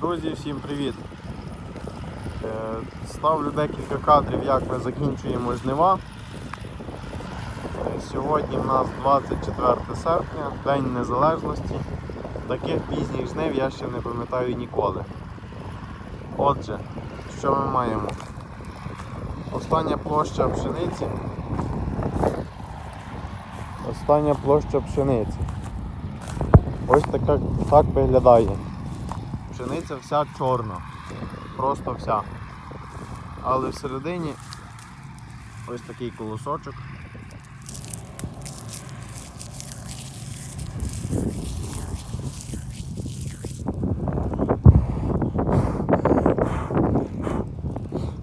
Друзі, всім привіт! Е, Ставлю декілька кадрів, як ми закінчуємо жнива. Е, Сьогодні в нас 24 серпня, День Незалежності. Таких пізніх жнив я ще не пам'ятаю ніколи. Отже, що ми маємо? Остання площа пшениці. Остання площа пшениці. Ось така так виглядає. Пшениця вся чорна. Просто вся. Але всередині ось такий колосочок.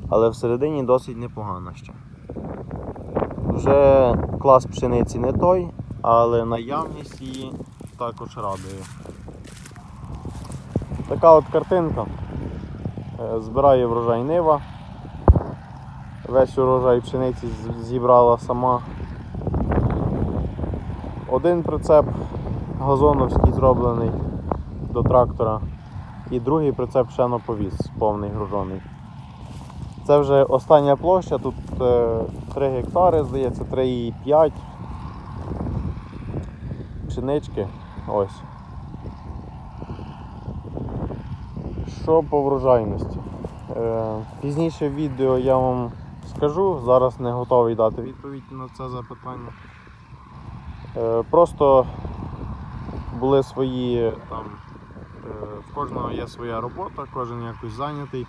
Але всередині досить непогано ще. Вже клас пшениці не той, але наявність її також радує. Така от картинка. Е, Збирає врожай нива. Весь урожай пшениці зібрала сама. Один прицеп газоновський зроблений до трактора. І другий прицеп пшеноповіз повний гружений. Це вже остання площа, тут е, 3 гектари, здається, 3,5 пшенички. Ось. Що по врожайності? Е, пізніше в відео я вам скажу, зараз не готовий дати відповідь на це запитання. Е, просто були свої там, е, в кожного є своя робота, кожен якось зайнятий.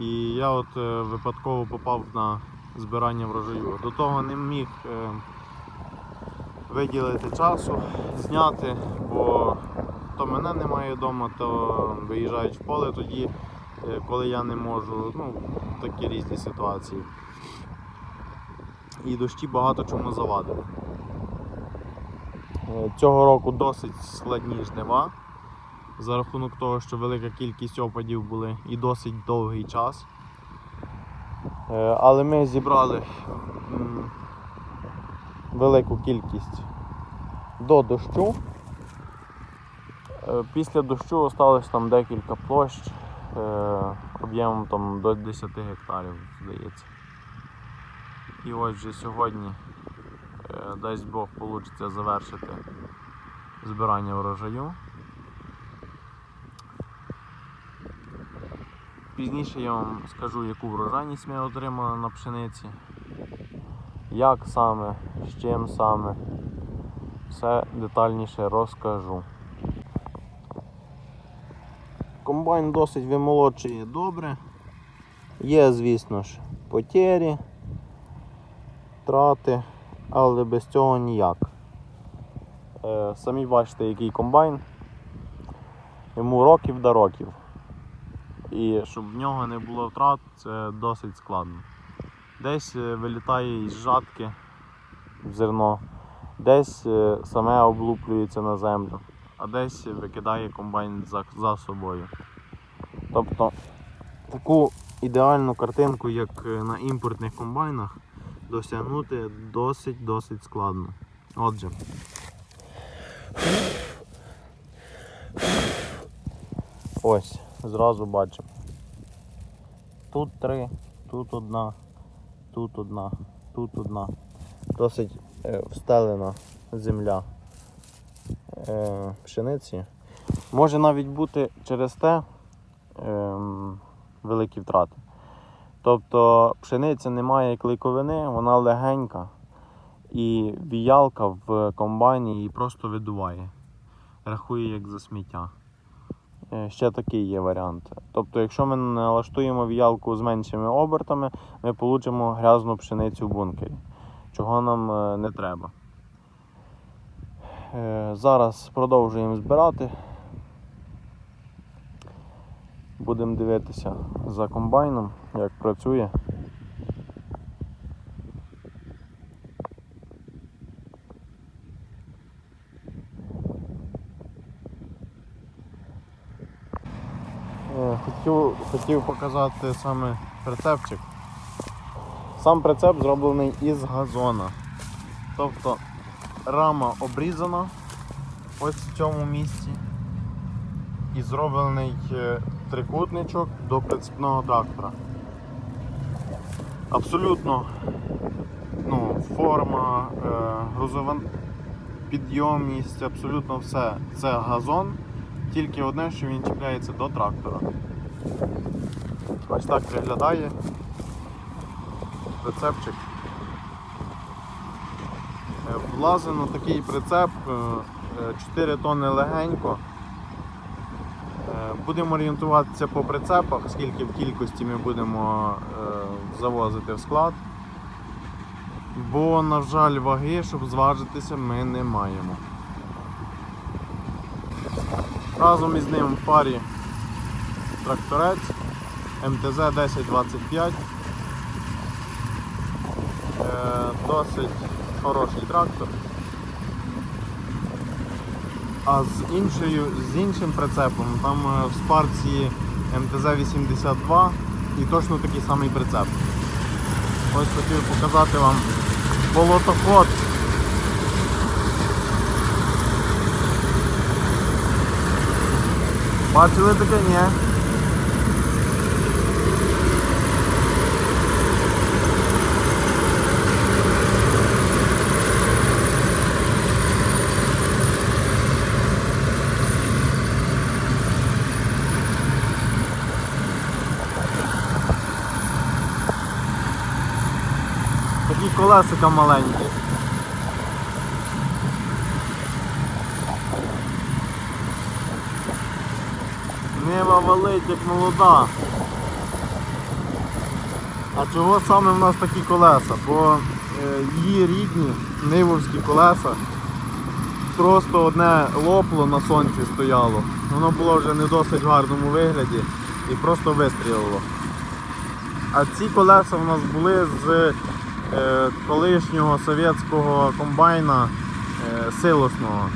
І я от випадково попав на збирання врожаю. До того не міг виділити часу, зняти, бо то мене немає вдома, то виїжджають в поле тоді, е, коли я не можу. Ну, такі різні ситуації. І дощі багато чому завадили. Е, Цього року досить складні жнива. За рахунок того, що велика кількість опадів були і досить довгий час. Е, Але ми зібрали велику кількість до дощу. Е, Після дощу осталось там декілька площ е, об'ємом там до 10 гектарів, здається. І ось вже сьогодні, е, дасть Бог, вийде завершити збирання врожаю. Пізніше я вам скажу, яку врожайність ми отримали на пшениці, як саме, з чим саме. Все детальніше розкажу. Комбайн досить вимолодшує добре. Є, звісно ж, потері, втрати, але без цього ніяк. Е, самі бачите, який комбайн. Йому років до років. І щоб в нього не було втрат, це досить складно. Десь е, вилітає із жатки в зерно, десь е, саме облуплюється на землю, а десь викидає комбайн за, за собою. Тобто таку ідеальну картинку, як е, на імпортних комбайнах, досягнути досить-досить складно. Отже. Ось, зразу бачимо. Тут три, тут одна, тут одна, тут одна. Досить е, встелена земля е, пшениці. Може навіть бути через те великі втрати. Тобто пшениця не має клейковини, вона легенька і віялка в комбайні її просто видуває. Рахує як за сміття. Е, Ще такий є варіант. Тобто, якщо ми налаштуємо віялку з меншими обертами, ми получимо грязну пшеницю в бункері, чого нам е, не треба. Е, Зараз продовжуємо збирати. Будемо дивитися за комбайном, як працює. Е, Хотів, хотів показати саме прицепчик. Сам прицеп зроблений із газона. Тобто рама обрізана ось в цьому місці. і зроблений е, трикутничок до прицепного трактора. Абсолютно ну, форма, е, грузова підйомність, абсолютно все. Це газон, тільки одне, що він чіпляється до трактора. Ось так виглядає прицепчик. Е, Влазено такий прицеп е, е, 4 тонни легенько. Будемо орієнтуватися по прицепах, скільки в кількості ми будемо е, завозити в склад. Бо, на жаль, ваги, щоб зважитися, ми не маємо. Разом із ним в парі тракторець МТЗ 1025. Е, Досить хороший трактор. А з, іншою, з іншим прицепом, там е, в спарці МТЗ-82 і точно такий самий прицеп. Ось хотів показати вам болотоход. Бачили таке? Ні. Такі колесика маленькі. Нива валить як молода. А чого саме в нас такі колеса? Бо е, її рідні нивовські колеса просто одне лопло на сонці стояло. Воно було вже не досить гарному вигляді і просто вистрілило. А ці колеса в нас були з колишнього совєтського комбайна е, силосного.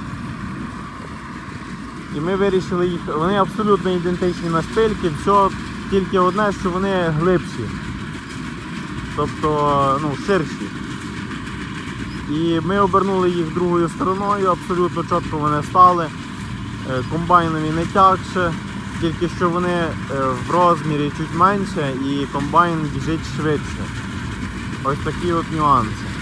І ми вирішили їх, вони абсолютно ідентичні на шпильки, все тільки одне, що вони глибші. Тобто ну, ширші. І ми обернули їх другою стороною, абсолютно чітко вони стали. Е, Комбайнові не тягше, тільки що вони е, в розмірі чуть менше і комбайн біжить швидше. Ось такі от нюанси.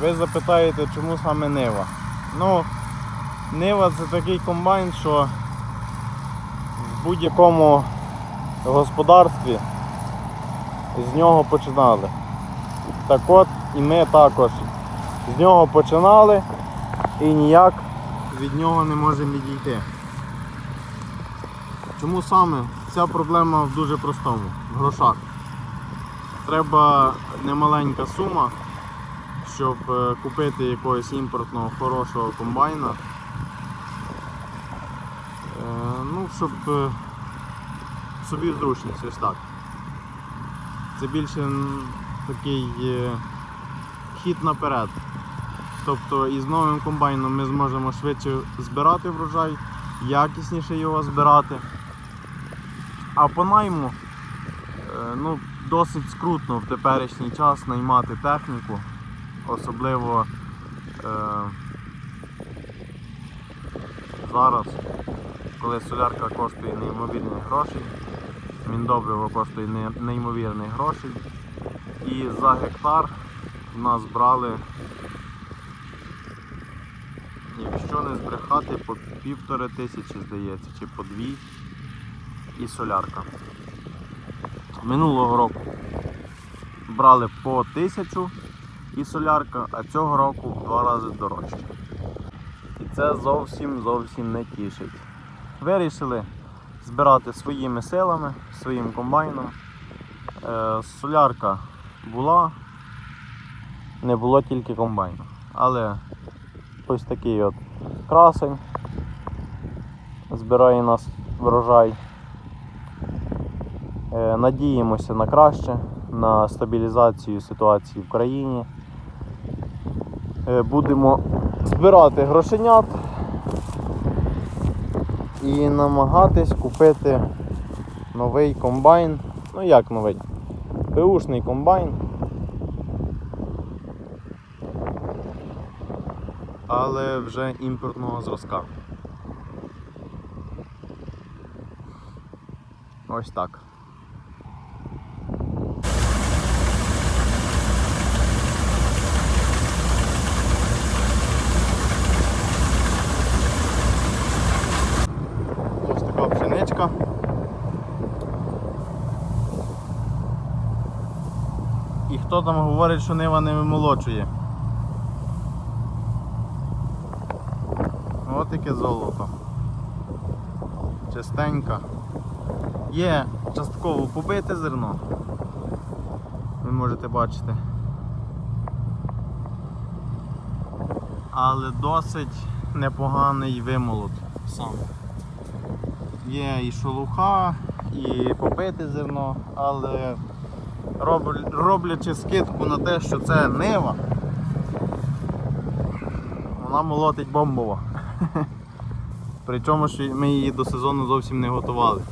Ви запитаєте, чому саме Нива? Ну, Нива це такий комбайн, що в будь-якому господарстві з нього починали. Так от і ми також з нього починали і ніяк від нього не можемо відійти. Чому саме? Ця проблема в дуже простому, в грошах. Треба немаленька сума, щоб е, купити якогось імпортного хорошого комбайна. Е, Ну, щоб е, собі зручність, ось так. Це більше такий хід наперед. Тобто із новим комбайном ми зможемо швидше збирати врожай, якісніше його збирати. А по найму ну, досить скрутно в теперішній час наймати техніку, особливо е, зараз, коли солярка коштує неймовірних грошей, міндобриво коштує не- неймовірних грошей. І за гектар в нас брали, якщо не збрехати, по півтори тисячі, здається, чи по дві і солярка. Минулого року брали по тисячу і солярка, а цього року в два рази дорожче. І це зовсім зовсім не тішить. Вирішили збирати своїми силами, своїм комбайном. Е, Солярка була, не було тільки комбайну. Але ось такий от красень збирає нас врожай. Е, Надіємося на краще, на стабілізацію ситуації в країні. Е, Будемо збирати грошенят і намагатись купити новий комбайн. Ну як новий? Беушний комбайн. Але вже імпортного зразка. Ось так. Ось така пшеничка. І хто там говорить, що нива не вимолочує? Ось таке золото. Чистенька. Є частково побите зерно. Ви можете бачити. Але досить непоганий вимолот сам. Є і шелуха, і побите зерно, але роблячи скидку на те, що це нива, вона молотить бомбово. Причому що ми її до сезону зовсім не готували.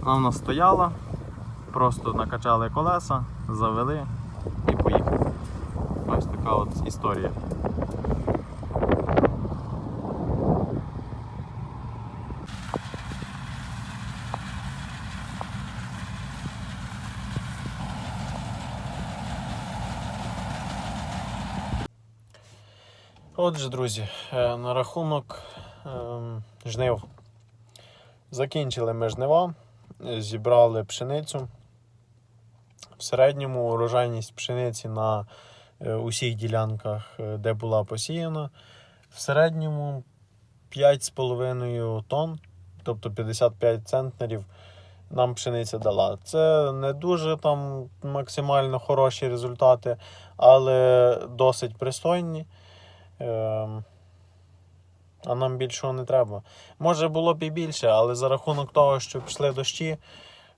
Вона в нас стояла, просто накачали колеса, завели і поїхали. Ось така от історія. Отже, друзі, е, на рахунок ем, жнив. Закінчили ми жнива, е, зібрали пшеницю. В середньому урожайність пшениці на е, усіх ділянках, де була посіяна, в середньому 5,5 тонн, тобто 55 центнерів нам пшениця дала. Це не дуже там максимально хороші результати, але досить пристойні. Ем, А нам більшого не треба. Може було б і більше, але за рахунок того, що пішли дощі,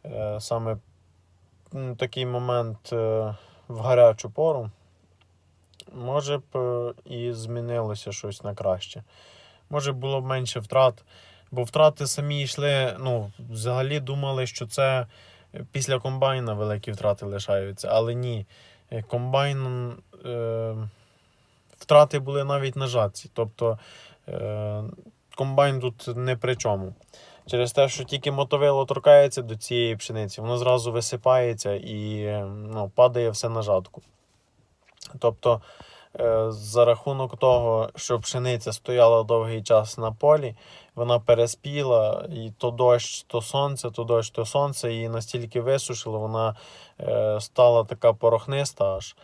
е, саме такий момент е, в гарячу пору, може б е, і змінилося щось на краще. Може було б менше втрат, бо втрати самі йшли, ну, взагалі думали, що це після комбайна великі втрати лишаються, але ні. Комбайн. Втрати були навіть на жатці. Тобто е, комбайн тут не при чому. Через те, що тільки мотовило торкається до цієї пшениці, воно зразу висипається і ну, падає все на жатку. Тобто, е, за рахунок того, що пшениця стояла довгий час на полі, вона переспіла, і то дощ, то сонце, то дощ, то сонце, її настільки висушило, вона е, стала така порохниста аж.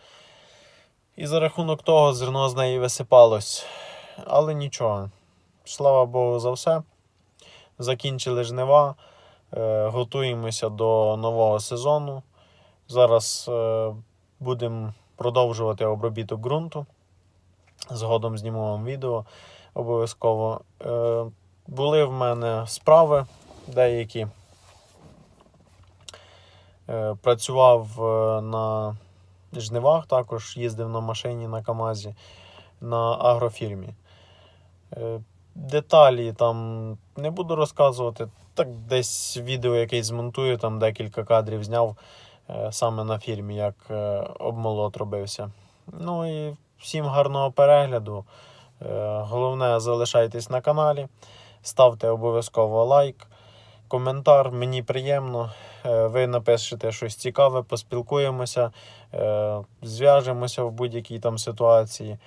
І за рахунок того зерно з неї висипалось. Але нічого. Слава Богу за все. Закінчили жнива. Е, готуємося до нового сезону. Зараз е, будемо продовжувати обробіток ґрунту. Згодом зніму вам відео обов'язково. Е, були в мене справи деякі. Працював на жнивах, також їздив на машині на КАМАЗі на агрофірмі. Е, Деталі там не буду розказувати. Так десь відео якесь змонтую, там декілька кадрів зняв е, саме на фірмі, як е, обмолот робився. Ну і всім гарного перегляду. Головне, залишайтесь на каналі, ставте обов'язково лайк, коментар. Мені приємно. Е, Ви напишете щось цікаве, поспілкуємося, е, зв'яжемося в будь-якій там ситуації.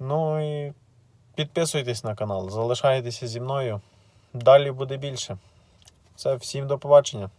Ну і підписуйтесь на канал, залишайтеся зі мною. Далі буде більше. Все, всім до побачення.